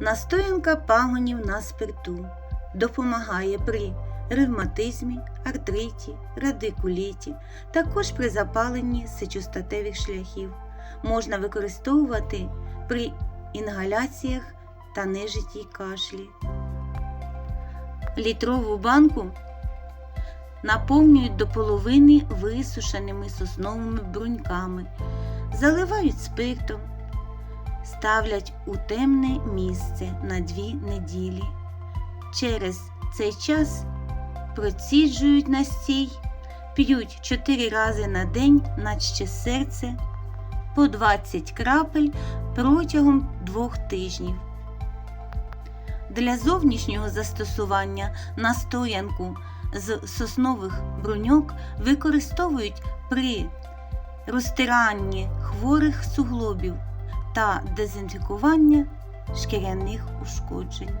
Настоянка пагонів на спирту допомагає при ревматизмі, артриті, радикуліті, також при запаленні сечостатевих шляхів. Можна використовувати при інгаляціях та нежитій кашлі. Літрову банку наповнюють до половини висушеними сосновими бруньками, заливають спиртом, ставлять у темне місце на дві неділі. Через цей час проціджують настій, п'ють 4 рази на день, наче серце, по 20 крапель протягом двох тижнів. Для зовнішнього застосування настоянку з соснових бруньок використовують при розтиранні хворих суглобів та дезінфікування шкіряних ушкоджень.